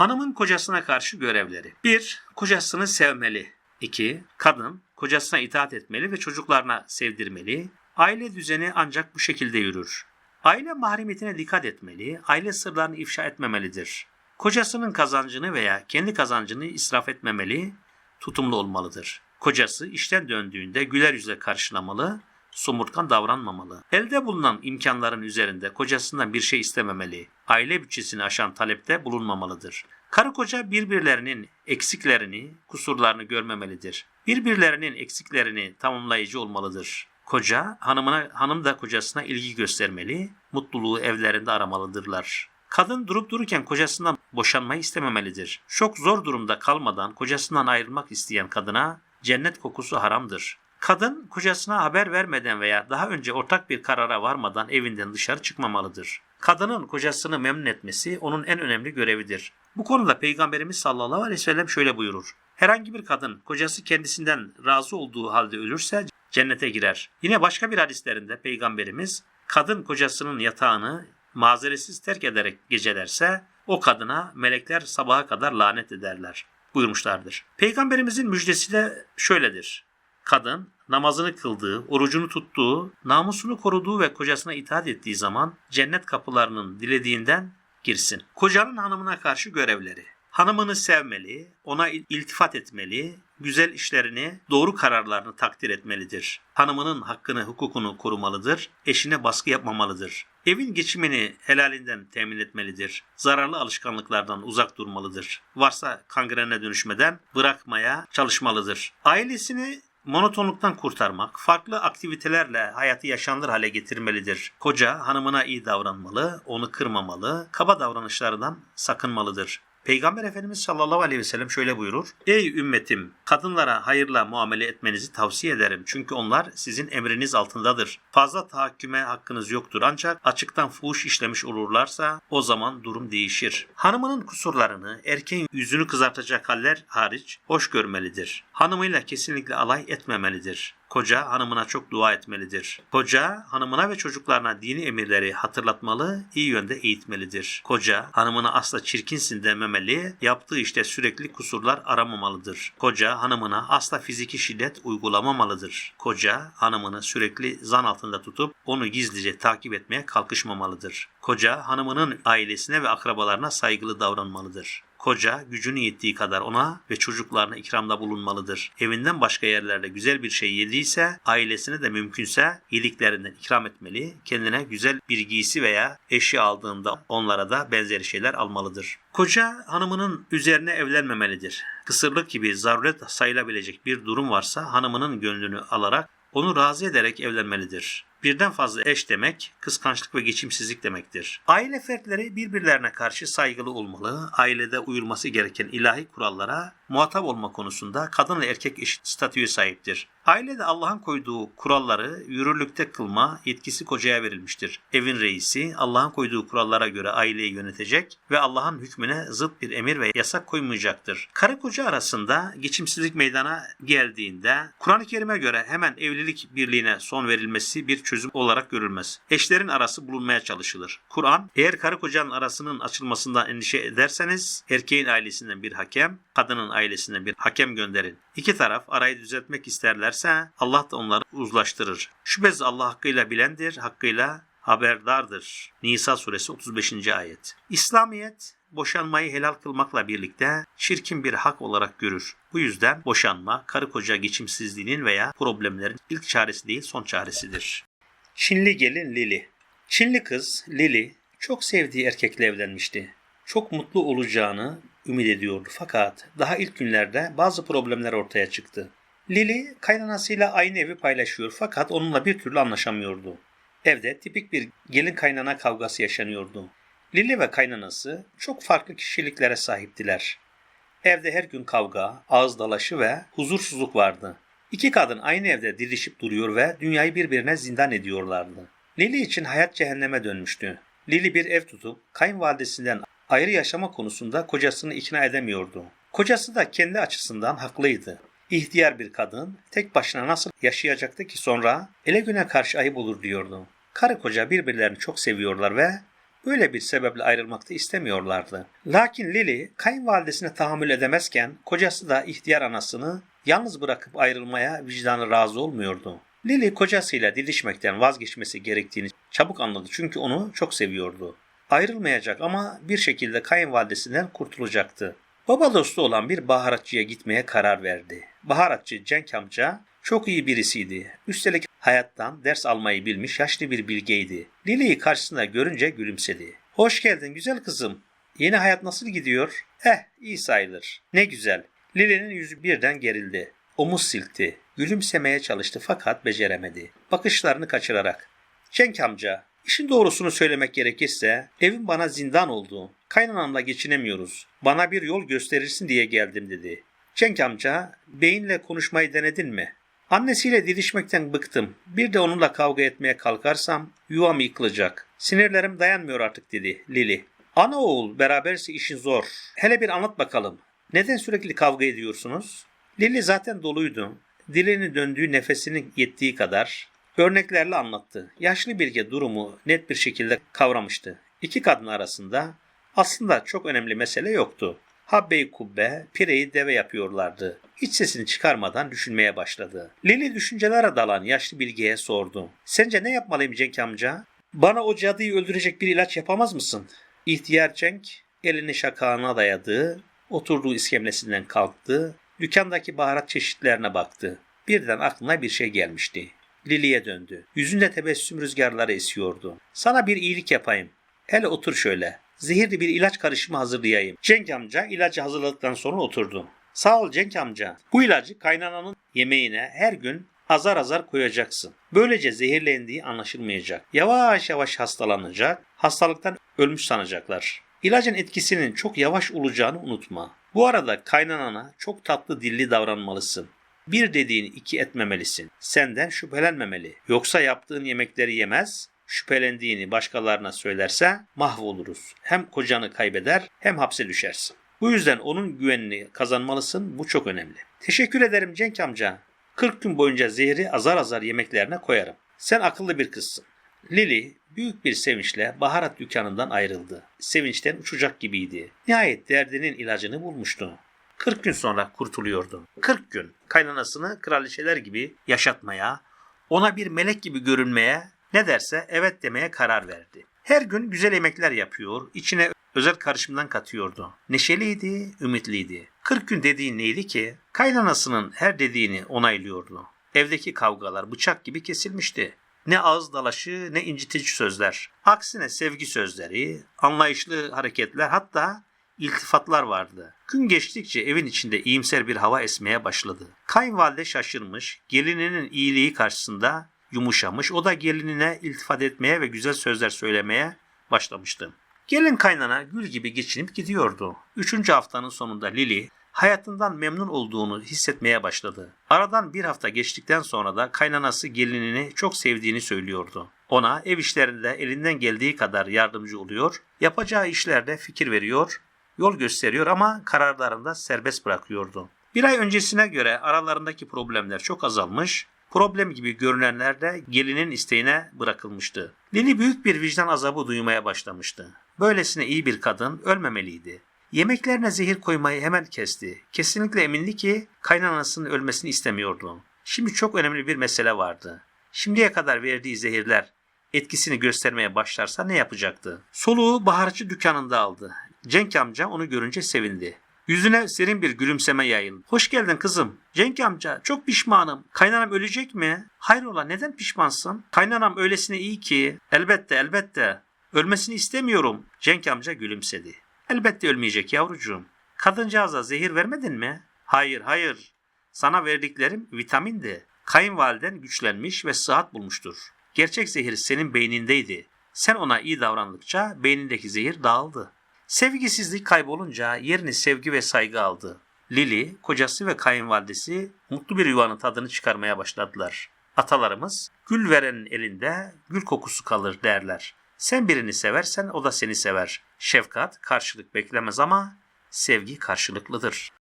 Hanımın kocasına karşı görevleri. 1. Kocasını sevmeli. 2. Kadın kocasına itaat etmeli ve çocuklarına sevdirmeli. Aile düzeni ancak bu şekilde yürür. Aile mahremiyetine dikkat etmeli, aile sırlarını ifşa etmemelidir. Kocasının kazancını veya kendi kazancını israf etmemeli, tutumlu olmalıdır. Kocası işten döndüğünde güler yüzle karşılamalı, somurtkan davranmamalı. Elde bulunan imkanların üzerinde kocasından bir şey istememeli. Aile bütçesini aşan talepte bulunmamalıdır. Karı koca birbirlerinin eksiklerini, kusurlarını görmemelidir. Birbirlerinin eksiklerini tamamlayıcı olmalıdır. Koca hanımına, hanım da kocasına ilgi göstermeli, mutluluğu evlerinde aramalıdırlar. Kadın durup dururken kocasından boşanmayı istememelidir. Çok zor durumda kalmadan kocasından ayrılmak isteyen kadına cennet kokusu haramdır. Kadın kocasına haber vermeden veya daha önce ortak bir karara varmadan evinden dışarı çıkmamalıdır. Kadının kocasını memnun etmesi onun en önemli görevidir. Bu konuda Peygamberimiz sallallahu aleyhi ve sellem şöyle buyurur. Herhangi bir kadın kocası kendisinden razı olduğu halde ölürse cennete girer. Yine başka bir hadislerinde Peygamberimiz kadın kocasının yatağını mazeretsiz terk ederek gecelerse o kadına melekler sabaha kadar lanet ederler buyurmuşlardır. Peygamberimizin müjdesi de şöyledir. Kadın namazını kıldığı, orucunu tuttuğu, namusunu koruduğu ve kocasına itaat ettiği zaman cennet kapılarının dilediğinden girsin. Kocanın hanımına karşı görevleri. Hanımını sevmeli, ona iltifat etmeli, güzel işlerini, doğru kararlarını takdir etmelidir. Hanımının hakkını, hukukunu korumalıdır, eşine baskı yapmamalıdır. Evin geçimini helalinden temin etmelidir. Zararlı alışkanlıklardan uzak durmalıdır. Varsa kangrene dönüşmeden bırakmaya çalışmalıdır. Ailesini monotonluktan kurtarmak, farklı aktivitelerle hayatı yaşanır hale getirmelidir. Koca hanımına iyi davranmalı, onu kırmamalı, kaba davranışlardan sakınmalıdır. Peygamber Efendimiz sallallahu aleyhi ve sellem şöyle buyurur. Ey ümmetim kadınlara hayırla muamele etmenizi tavsiye ederim. Çünkü onlar sizin emriniz altındadır. Fazla tahakküme hakkınız yoktur. Ancak açıktan fuhuş işlemiş olurlarsa o zaman durum değişir. Hanımının kusurlarını erkeğin yüzünü kızartacak haller hariç hoş görmelidir. Hanımıyla kesinlikle alay etmemelidir. Koca hanımına çok dua etmelidir. Koca hanımına ve çocuklarına dini emirleri hatırlatmalı, iyi yönde eğitmelidir. Koca hanımına asla çirkinsin dememeli, yaptığı işte sürekli kusurlar aramamalıdır. Koca hanımına asla fiziki şiddet uygulamamalıdır. Koca hanımını sürekli zan altında tutup onu gizlice takip etmeye kalkışmamalıdır. Koca hanımının ailesine ve akrabalarına saygılı davranmalıdır. Koca gücünün yettiği kadar ona ve çocuklarına ikramda bulunmalıdır. Evinden başka yerlerde güzel bir şey yediyse ailesine de mümkünse yediklerinden ikram etmeli. Kendine güzel bir giysi veya eşya aldığında onlara da benzeri şeyler almalıdır. Koca hanımının üzerine evlenmemelidir. Kısırlık gibi zaruret sayılabilecek bir durum varsa hanımının gönlünü alarak onu razı ederek evlenmelidir. Birden fazla eş demek kıskançlık ve geçimsizlik demektir. Aile fertleri birbirlerine karşı saygılı olmalı, ailede uyulması gereken ilahi kurallara muhatap olma konusunda kadın ve erkek eşit statüye sahiptir. Ailede Allah'ın koyduğu kuralları yürürlükte kılma yetkisi kocaya verilmiştir. Evin reisi Allah'ın koyduğu kurallara göre aileyi yönetecek ve Allah'ın hükmüne zıt bir emir ve yasak koymayacaktır. Karı koca arasında geçimsizlik meydana geldiğinde Kur'an-ı Kerim'e göre hemen evlilik birliğine son verilmesi bir çözüm olarak görülmez. Eşlerin arası bulunmaya çalışılır. Kur'an eğer karı kocanın arasının açılmasından endişe ederseniz erkeğin ailesinden bir hakem, kadının ailesinden bir hakem gönderin. İki taraf arayı düzeltmek isterlerse Allah da onları uzlaştırır. Şüphesiz Allah hakkıyla bilendir, hakkıyla haberdardır. Nisa suresi 35. ayet. İslamiyet boşanmayı helal kılmakla birlikte çirkin bir hak olarak görür. Bu yüzden boşanma karı koca geçimsizliğinin veya problemlerin ilk çaresi değil son çaresidir. Çinli gelin Lili. Çinli kız Lili çok sevdiği erkekle evlenmişti. Çok mutlu olacağını ümit ediyordu fakat daha ilk günlerde bazı problemler ortaya çıktı. Lili kaynanasıyla aynı evi paylaşıyor fakat onunla bir türlü anlaşamıyordu. Evde tipik bir gelin kaynana kavgası yaşanıyordu. Lili ve kaynanası çok farklı kişiliklere sahiptiler. Evde her gün kavga, ağız dalaşı ve huzursuzluk vardı. İki kadın aynı evde didişip duruyor ve dünyayı birbirine zindan ediyorlardı. Lili için hayat cehenneme dönmüştü. Lili bir ev tutup kayınvalidesinden ayrı yaşama konusunda kocasını ikna edemiyordu. Kocası da kendi açısından haklıydı. İhtiyar bir kadın tek başına nasıl yaşayacaktı ki sonra ele güne karşı ayıp olur diyordu. Karı koca birbirlerini çok seviyorlar ve Böyle bir sebeple ayrılmakta istemiyorlardı. Lakin Lily kayınvalidesine tahammül edemezken kocası da ihtiyar anasını yalnız bırakıp ayrılmaya vicdanı razı olmuyordu. Lily kocasıyla didişmekten vazgeçmesi gerektiğini çabuk anladı çünkü onu çok seviyordu. Ayrılmayacak ama bir şekilde kayınvalidesinden kurtulacaktı. Baba dostu olan bir baharatçıya gitmeye karar verdi. Baharatçı Cenk amca çok iyi birisiydi. Üstelik hayattan ders almayı bilmiş yaşlı bir bilgeydi. Lily'yi karşısında görünce gülümsedi. Hoş geldin güzel kızım. Yeni hayat nasıl gidiyor? Eh iyi sayılır. Ne güzel. Lily'nin yüzü birden gerildi. Omuz silkti. Gülümsemeye çalıştı fakat beceremedi. Bakışlarını kaçırarak. Cenk amca, işin doğrusunu söylemek gerekirse evim bana zindan oldu. Kaynanamla geçinemiyoruz. Bana bir yol gösterirsin diye geldim dedi. Cenk amca, beyinle konuşmayı denedin mi? Annesiyle didişmekten bıktım. Bir de onunla kavga etmeye kalkarsam yuvam yıkılacak. Sinirlerim dayanmıyor artık dedi Lili. Ana oğul beraberse işin zor. Hele bir anlat bakalım. Neden sürekli kavga ediyorsunuz? Lili zaten doluydu. Dilini döndüğü nefesinin yettiği kadar örneklerle anlattı. Yaşlı bilge durumu net bir şekilde kavramıştı. İki kadın arasında aslında çok önemli mesele yoktu. Habbe-i kubbe, pireyi deve yapıyorlardı. Hiç sesini çıkarmadan düşünmeye başladı. Lili düşüncelere dalan yaşlı bilgeye sordu. Sence ne yapmalıyım Cenk amca? Bana o cadıyı öldürecek bir ilaç yapamaz mısın? İhtiyar Cenk elini şakağına dayadı, oturduğu iskemlesinden kalktı, dükkandaki baharat çeşitlerine baktı. Birden aklına bir şey gelmişti. Lili'ye döndü. Yüzünde tebessüm rüzgarları esiyordu. Sana bir iyilik yapayım. Hele otur şöyle. Zehirli bir ilaç karışımı hazırlayayım. Cenk amca ilacı hazırladıktan sonra oturdu. Sağ ol Cenk amca. Bu ilacı kaynananın yemeğine her gün azar azar koyacaksın. Böylece zehirlendiği anlaşılmayacak. Yavaş yavaş hastalanacak, hastalıktan ölmüş sanacaklar. İlacın etkisinin çok yavaş olacağını unutma. Bu arada kaynanana çok tatlı dilli davranmalısın. Bir dediğini iki etmemelisin. Senden şüphelenmemeli. Yoksa yaptığın yemekleri yemez, şüphelendiğini başkalarına söylerse mahvoluruz. Hem kocanı kaybeder hem hapse düşersin. Bu yüzden onun güvenini kazanmalısın. Bu çok önemli. Teşekkür ederim Cenk amca. 40 gün boyunca zehri azar azar yemeklerine koyarım. Sen akıllı bir kızsın. Lili büyük bir sevinçle baharat dükkanından ayrıldı. Sevinçten uçacak gibiydi. Nihayet derdinin ilacını bulmuştu. 40 gün sonra kurtuluyordu. 40 gün kaynanasını kraliçeler gibi yaşatmaya, ona bir melek gibi görünmeye, ne derse evet demeye karar verdi. Her gün güzel yemekler yapıyor, içine özel karışımdan katıyordu. Neşeliydi, ümitliydi. 40 gün dediğin neydi ki? Kaynanasının her dediğini onaylıyordu. Evdeki kavgalar bıçak gibi kesilmişti. Ne ağız dalaşı ne incitici sözler. Aksine sevgi sözleri, anlayışlı hareketler hatta iltifatlar vardı. Gün geçtikçe evin içinde iyimser bir hava esmeye başladı. Kayınvalide şaşırmış, gelininin iyiliği karşısında yumuşamış. O da gelinine iltifat etmeye ve güzel sözler söylemeye başlamıştı. Gelin kaynana gül gibi geçinip gidiyordu. Üçüncü haftanın sonunda Lili hayatından memnun olduğunu hissetmeye başladı. Aradan bir hafta geçtikten sonra da kaynanası gelinini çok sevdiğini söylüyordu. Ona ev işlerinde elinden geldiği kadar yardımcı oluyor, yapacağı işlerde fikir veriyor, yol gösteriyor ama kararlarında serbest bırakıyordu. Bir ay öncesine göre aralarındaki problemler çok azalmış, problem gibi görünenler de gelinin isteğine bırakılmıştı. Lili büyük bir vicdan azabı duymaya başlamıştı. Böylesine iyi bir kadın ölmemeliydi. Yemeklerine zehir koymayı hemen kesti. Kesinlikle emindi ki kaynanasının ölmesini istemiyordu. Şimdi çok önemli bir mesele vardı. Şimdiye kadar verdiği zehirler etkisini göstermeye başlarsa ne yapacaktı? Soluğu baharcı dükkanında aldı. Cenk amca onu görünce sevindi. Yüzüne serin bir gülümseme yayıldı. Hoş geldin kızım. Cenk amca çok pişmanım. Kaynanam ölecek mi? Hayrola neden pişmansın? Kaynanam öylesine iyi ki. Elbette elbette. Ölmesini istemiyorum. Cenk amca gülümsedi. Elbette ölmeyecek yavrucuğum. Kadıncağıza zehir vermedin mi? Hayır hayır. Sana verdiklerim vitamindi. Kayınvaliden güçlenmiş ve sıhhat bulmuştur. Gerçek zehir senin beynindeydi. Sen ona iyi davrandıkça beynindeki zehir dağıldı. Sevgisizlik kaybolunca yerini sevgi ve saygı aldı. Lili, kocası ve kayınvalidesi mutlu bir yuvanın tadını çıkarmaya başladılar. Atalarımız gül verenin elinde gül kokusu kalır derler. Sen birini seversen o da seni sever. Şefkat karşılık beklemez ama sevgi karşılıklıdır.